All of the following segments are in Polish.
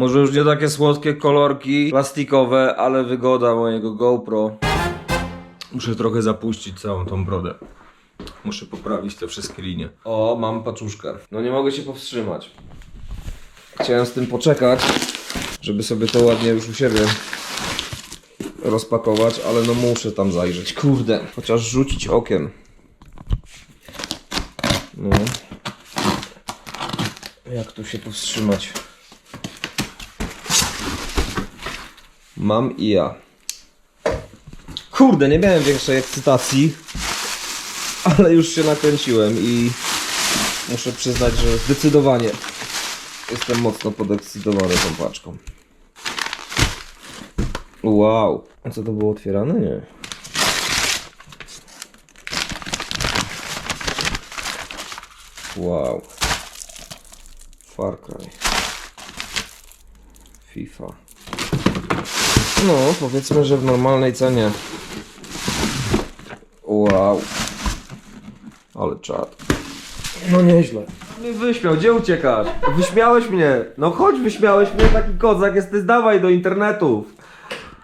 Może już nie takie słodkie kolorki plastikowe, ale wygoda mojego GoPro. Muszę trochę zapuścić całą tą brodę. Muszę poprawić te wszystkie linie. O, mam paczuszkę. No nie mogę się powstrzymać. Chciałem z tym poczekać, żeby sobie to ładnie już u siebie rozpakować, ale no muszę tam zajrzeć. Kurde, chociaż rzucić okiem. No. Jak tu się powstrzymać? Mam i ja. Kurde, nie miałem większej ekscytacji, ale już się nakręciłem i muszę przyznać, że zdecydowanie jestem mocno podekscytowany tą paczką. Wow. A co to było otwierane? Nie. Wow. Far Cry. FIFA. No, powiedzmy, że w normalnej cenie. Wow. Ale czad. No nieźle. Mnie wyśmiał, gdzie uciekasz? Wyśmiałeś mnie. No chodź, wyśmiałeś mnie, taki kozak jesteś, dawaj do internetów.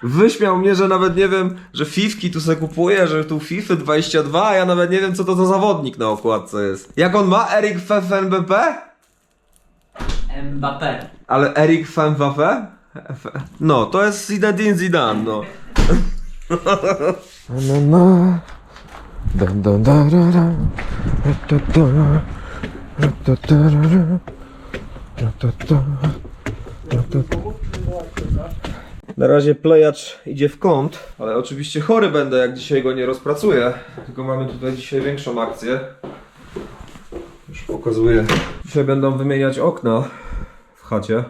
Wyśmiał mnie, że nawet nie wiem, że fifki tu se kupuję, że tu FIFA 22, a ja nawet nie wiem co to za zawodnik na okładce jest. Jak on ma? Erik FNBP? Mbappé. Ale Erik FNBP? No, to jest Zinedine Zidane, no. Na, na. Da, da, da. Na razie plejacz idzie w kąt, ale oczywiście chory będę, jak dzisiaj go nie rozpracuję. Tylko mamy tutaj dzisiaj większą akcję. Już pokazuję. Dzisiaj będą wymieniać okna w chacie.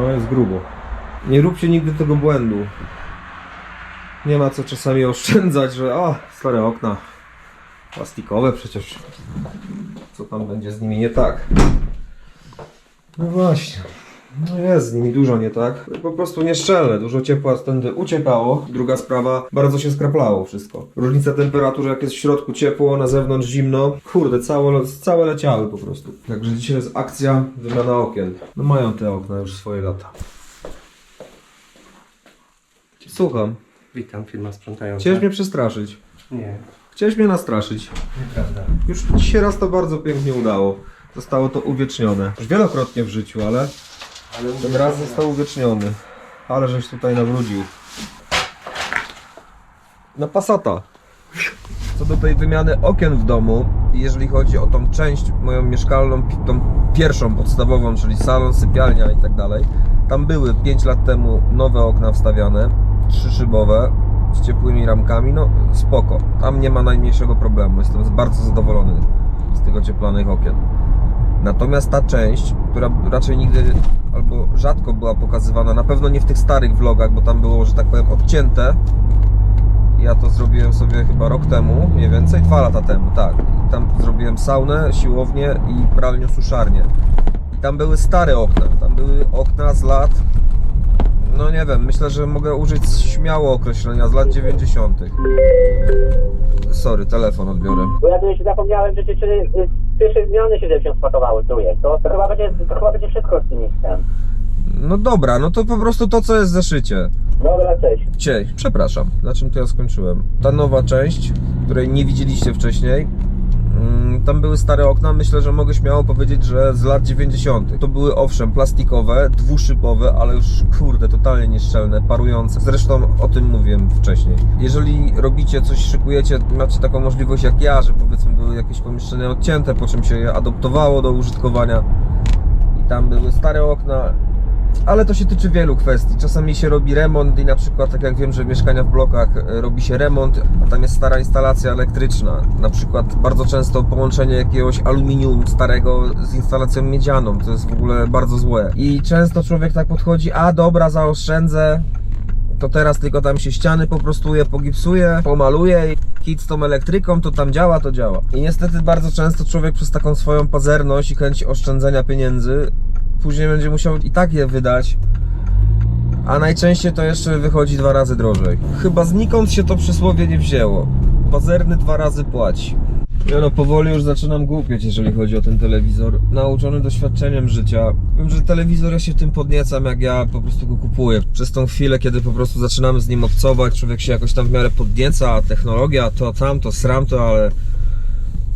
No jest grubo. Nie róbcie nigdy tego błędu. Nie ma co czasami oszczędzać, że o, stare okna. Plastikowe przecież. Co tam będzie z nimi nie tak? No właśnie. No jest z nimi dużo nie tak. Po prostu nieszczelne, dużo ciepła stędy uciekało. Druga sprawa, bardzo się skraplało wszystko. Różnica temperatury, jak jest w środku ciepło, na zewnątrz zimno. Kurde, całe, całe leciały po prostu. Także dzisiaj jest akcja wymiana okien. No mają te okna już swoje lata. Słucham. Witam, firma sprzątająca. Chciałeś mnie przestraszyć. Nie, Chciałeś mnie nastraszyć. nieprawda. Już dzisiaj raz to bardzo pięknie udało. Zostało to uwiecznione. Już wielokrotnie w życiu, ale Ale ten raz został uwieczniony. Ale żeś tutaj nawrócił. Na Passata. Co do tej wymiany okien w domu, jeżeli chodzi o tą część moją mieszkalną, tą pierwszą podstawową, czyli salon, sypialnia i tak dalej, tam były 5 lat temu nowe okna wstawiane, trzyszybowe, z ciepłymi ramkami, no spoko. Tam nie ma najmniejszego problemu, jestem bardzo zadowolony z tych ocieplanych okien. Natomiast ta część, która raczej nigdy albo rzadko była pokazywana, na pewno nie w tych starych vlogach, bo tam było, że tak powiem, odcięte. Ja to zrobiłem sobie chyba rok temu, mniej więcej, dwa lata temu, tak. I tam zrobiłem saunę, siłownię i pralnię-suszarnię. I tam były stare okna, tam były okna z lat, no nie wiem, myślę, że mogę użyć śmiało określenia z lat 90. Sorry, telefon odbiorę. Bo ja się zapomniałem, że czy, czy pierwsze zmiany się żeby się spakowały trójek. To, to, chyba będzie, to chyba będzie wszystko z tym mixem. No dobra, no to po prostu to, co jest zeszycie. Dobra, cześć. Ciej, przepraszam, na czym to ja skończyłem? Ta nowa część, której nie widzieliście wcześniej, tam były stare okna, myślę, że mogę śmiało powiedzieć, że z lat 90. To były owszem plastikowe, dwuszybowe, ale już kurde, totalnie nieszczelne, parujące. Zresztą o tym mówiłem wcześniej. Jeżeli robicie coś, szykujecie, macie taką możliwość jak ja, że powiedzmy były jakieś pomieszczenia odcięte, po czym się je adoptowało do użytkowania i tam były stare okna, ale to się tyczy wielu kwestii. Czasami się robi remont i na przykład, tak jak wiem, że mieszkania w blokach e, robi się remont, a tam jest stara instalacja elektryczna. Na przykład bardzo często połączenie jakiegoś aluminium starego z instalacją miedzianą. To jest w ogóle bardzo złe. I często człowiek tak podchodzi, a dobra, zaoszczędzę. To teraz tylko tam się ściany poprostuje, pogipsuje, pomaluje i kit z tą elektryką, to tam działa, to działa. I niestety bardzo często człowiek przez taką swoją pazerność i chęć oszczędzenia pieniędzy później będzie musiał i tak je wydać. A najczęściej to jeszcze wychodzi dwa razy drożej. Chyba znikąd się to przysłowie nie wzięło. Pazerny dwa razy płaci. Ja no powoli już zaczynam głupieć, jeżeli chodzi o ten telewizor. Nauczony doświadczeniem życia. Wiem, że telewizor ja się tym podniecam, jak ja po prostu go kupuję. Przez tą chwilę, kiedy po prostu zaczynamy z nim obcować, człowiek się jakoś tam w miarę podnieca, technologia, to tamto, sramto, ale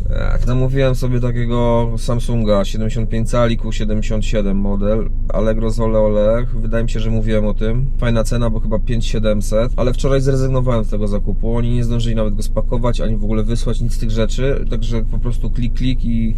jak zamówiłem sobie takiego Samsunga 75 cali Q77 model. Allegro z Ole Ole, wydaje mi się, że mówiłem o tym. Fajna cena, bo chyba 5700 ale wczoraj zrezygnowałem z tego zakupu. Oni nie zdążyli nawet go spakować, ani w ogóle wysłać nic z tych rzeczy, także po prostu klik klik i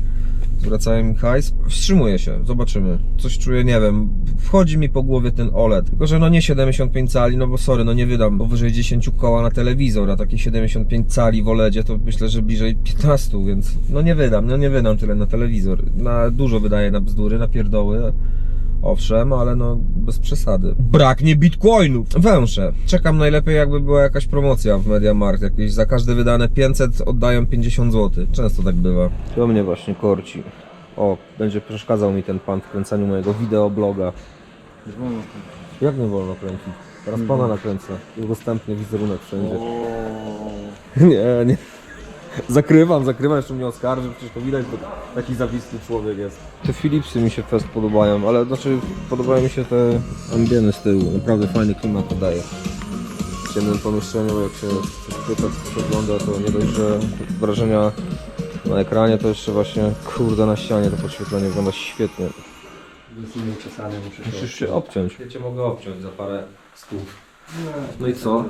zwracałem mi hajs wstrzymuję się, zobaczymy coś czuję, nie wiem, wchodzi mi po głowie ten OLED, tylko że no nie 75 cali, no bo sorry, no nie wydam powyżej 10 koła na telewizor, a takie 75 cali w OLEDzie to myślę, że bliżej 15, więc no nie wydam, no nie wydam tyle na telewizor. Na dużo wydaję na bzdury, na pierdoły. Owszem, ale no bez przesady. Braknie bitcoinów. Węszę. Czekam najlepiej jakby była jakaś promocja w MediaMarkt. Jakieś za każde wydane 500 oddają 50 zł. Często tak bywa. To mnie właśnie korci. O, będzie przeszkadzał mi ten pan w kręceniu mojego wideobloga. Jak nie wolno kręcić? Teraz pana nakręcę. Udostępnię wizerunek wszędzie. Nie, nie. Zakrywam, zakrywam, jeszcze mnie oskarży, przecież to widać, bo taki zawisły człowiek jest. Te Philipsy mi się fest podobają, ale znaczy podobają mi się te ambieny z tyłu, naprawdę fajny klimat to daje. W ciemnym pomieszczeniu, jak się coś przegląda, to nie dość, że wrażenia na ekranie, to jeszcze właśnie, kurde, na ścianie to podświetlenie wygląda świetnie. Muszę Musisz się obciąć. Ja cię mogę obciąć za parę stów. No i co?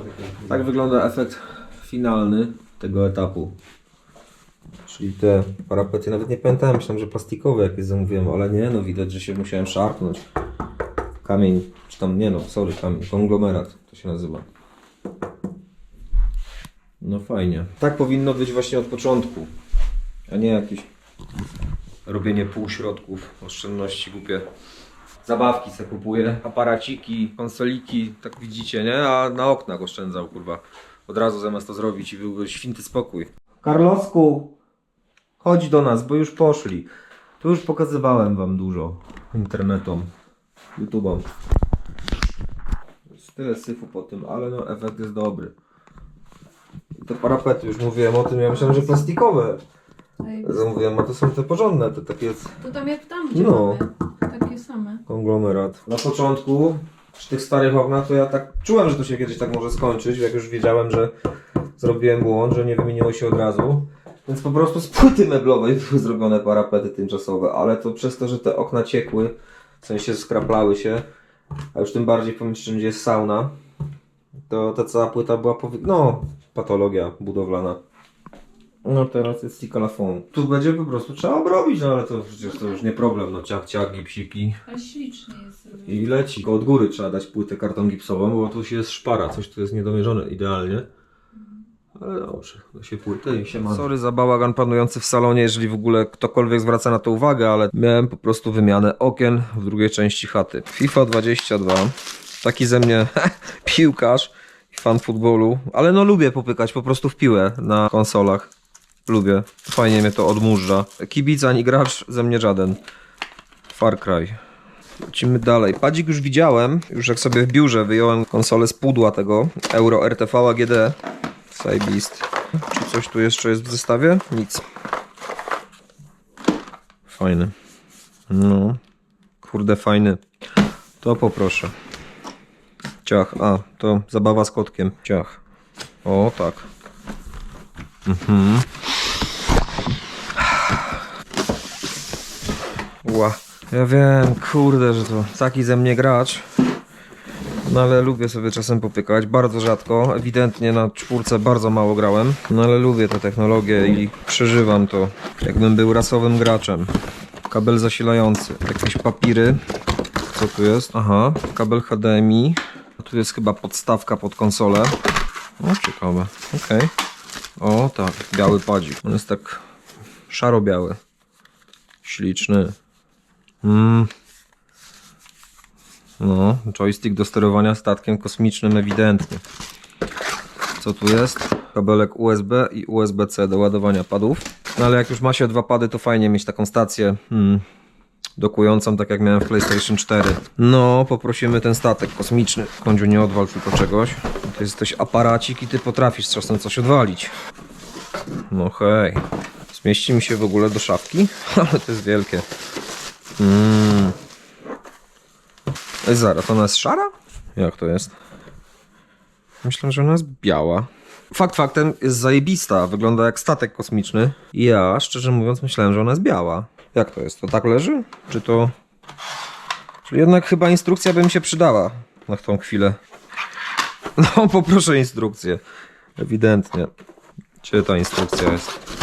Tak wygląda efekt finalny tego etapu. Czyli te parapety, nawet nie pamiętałem, myślałem, że plastikowe jakieś zamówiłem, ale nie, no widać, że się musiałem szarpnąć. Kamień, czy tam, nie no, sorry, kamień, konglomerat to się nazywa. No fajnie. Tak powinno być właśnie od początku, a nie jakieś robienie półśrodków, oszczędności głupie. Zabawki se kupuję, aparaciki, konsoliki, tak widzicie, nie? A na oknach oszczędzał, kurwa. Od razu zamiast to zrobić i byłby święty spokój. Karlosku, chodź do nas, bo już poszli. Tu już pokazywałem wam dużo internetom, YouTube'om. Jest tyle syfu po tym, ale no efekt jest dobry. I te parapety, już mówiłem o tym, ja myślałem, że plastikowe. Ej, Zamówiłem, a to są te porządne, te takie To tam jak tam, gdzie No. mamy. Takie same. konglomerat. Na początku przy tych starych oknach to ja tak czułem, że to się kiedyś tak może skończyć, jak już wiedziałem, że zrobiłem błąd, że nie wymieniło się od razu. Więc po prostu z płyty meblowej były zrobione parapety tymczasowe, ale to przez to, że te okna ciekły, w sensie skraplały się, a już tym bardziej w pomieszczeniu, gdzie jest sauna, to ta cała płyta była powi- no, patologia budowlana. No teraz jest cikalafon. Tu będzie po prostu trzeba obrobić, no ale to przecież to już nie problem, no ciach, ciach, gipsiki Ale ślicznie jest zrobione. i leci. Tylko od góry trzeba dać płytę karton gipsową, bo tu się jest szpara, coś tu jest niedomierzone idealnie. Ale dobrze, da się płytę i się ma. Sorry za bałagan panujący w salonie, jeżeli w ogóle ktokolwiek zwraca na to uwagę, ale miałem po prostu wymianę okien w drugiej części chaty. FIFA 22. Taki ze mnie piłkarz i fan futbolu, ale no lubię popykać po prostu w piłę na konsolach. Lubię. Fajnie mnie to odmurza. Kibic ani gracz ze mnie żaden. Far Cry. Lecimy dalej. Padzik już widziałem, już jak sobie w biurze wyjąłem konsolę z pudła tego Euro RTV AGD. Sajbist. Czy coś tu jeszcze jest w zestawie? Nic. Fajny. No. Kurde, fajny. To poproszę. Ciach. A, to zabawa z kotkiem. Ciach. O, tak. Mhm. Ła. Ja wiem, kurde, że to taki ze mnie gracz. No ale lubię sobie czasem popykać, bardzo rzadko. Ewidentnie na czwórce bardzo mało grałem. No ale lubię tę technologię i przeżywam to, jakbym był rasowym graczem. Kabel zasilający, jakieś papiry. Co tu jest? Aha, kabel HDMI. Tu jest chyba podstawka pod konsolę. O, ciekawe. Okej. O, tak, biały padzik. On jest tak szaro-biały. Śliczny. Mm. No, joystick do sterowania statkiem kosmicznym ewidentnie. Co tu jest? Kabelek USB i USB-C do ładowania padów. No ale jak już ma się dwa pady, to fajnie mieć taką stację hmm, dokującą, tak jak miałem w PlayStation 4. No, poprosimy ten statek kosmiczny. Kądziu, nie odwal tylko czegoś. To jesteś aparacik i ty potrafisz czasem coś odwalić. No hej. Zmieści mi się w ogóle do szafki? Ale to jest wielkie. Mm. Ej, Zara, to ona jest szara? Jak to jest? Myślę, że ona jest biała. Fakt faktem jest zajebista, wygląda jak statek kosmiczny. Ja, szczerze mówiąc, myślałem, że ona jest biała. Jak to jest? To tak leży? Czy to... Czyli jednak chyba instrukcja by mi się przydała na tą chwilę. No, poproszę instrukcję. Ewidentnie. Gdzie ta instrukcja jest?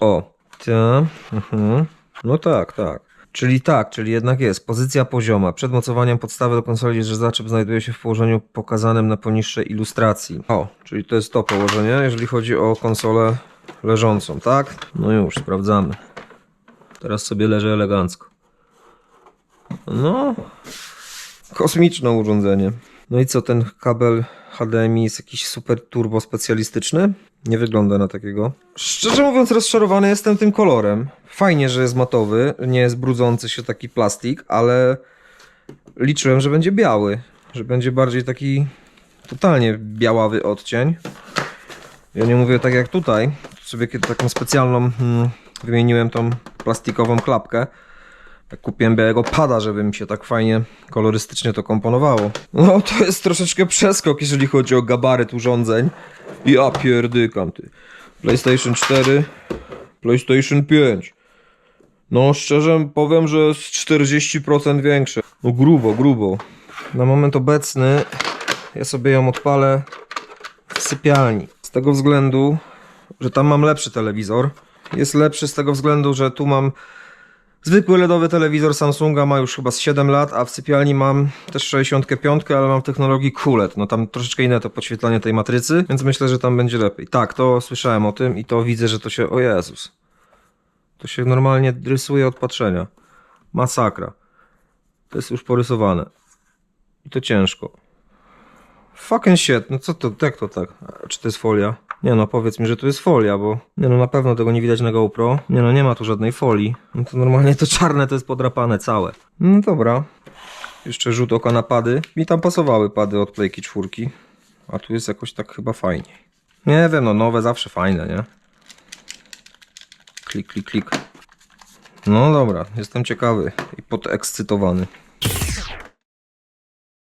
O, ta. Mhm. No tak, tak. Czyli tak, czyli jednak jest. Pozycja pozioma. Przed mocowaniem podstawy do konsoli, że zaczep znajduje się w położeniu pokazanym na poniższej ilustracji. O, czyli to jest to położenie, jeżeli chodzi o konsolę leżącą, tak? No już, sprawdzamy. Teraz sobie leży elegancko. No, kosmiczne urządzenie. No i co, ten kabel HDMI jest jakiś super turbo specjalistyczny? Nie wygląda na takiego. Szczerze mówiąc, rozczarowany jestem tym kolorem. Fajnie, że jest matowy, nie jest brudzący się taki plastik, ale liczyłem, że będzie biały. Że będzie bardziej taki totalnie białawy odcień. Ja nie mówię tak jak tutaj. Sobie taką specjalną hmm, wymieniłem tą plastikową klapkę. Kupiłem białego pada, żeby mi się tak fajnie kolorystycznie to komponowało. No to jest troszeczkę przeskok, jeżeli chodzi o gabaryt urządzeń. Ja pierdykam ty. PlayStation 4, PlayStation 5. No szczerze powiem, że jest 40% większe. No grubo, grubo. Na moment obecny ja sobie ją odpalę w sypialni. Z tego względu, że tam mam lepszy telewizor. Jest lepszy z tego względu, że tu mam Zwykły LEDowy telewizor Samsunga ma już chyba z 7 lat, a w sypialni mam też 65, ale mam w technologii QLED. No tam troszeczkę inne to podświetlanie tej matrycy, więc myślę, że tam będzie lepiej. Tak, to słyszałem o tym i to widzę, że to się... O Jezus. To się normalnie rysuje od patrzenia. Masakra. To jest już porysowane. I to ciężko. Fucking shit, no co to, jak to tak? Czy to jest folia? Nie no, powiedz mi, że to jest folia, bo... Nie no, na pewno tego nie widać na GoPro. Nie no, nie ma tu żadnej folii. No to normalnie to czarne to jest podrapane całe. No dobra. Jeszcze rzut oka na pady. Mi tam pasowały pady od Playki czwórki. A tu jest jakoś tak chyba fajniej. Nie wiem, no nowe zawsze fajne, nie? Klik, klik, klik. No dobra, jestem ciekawy i podekscytowany.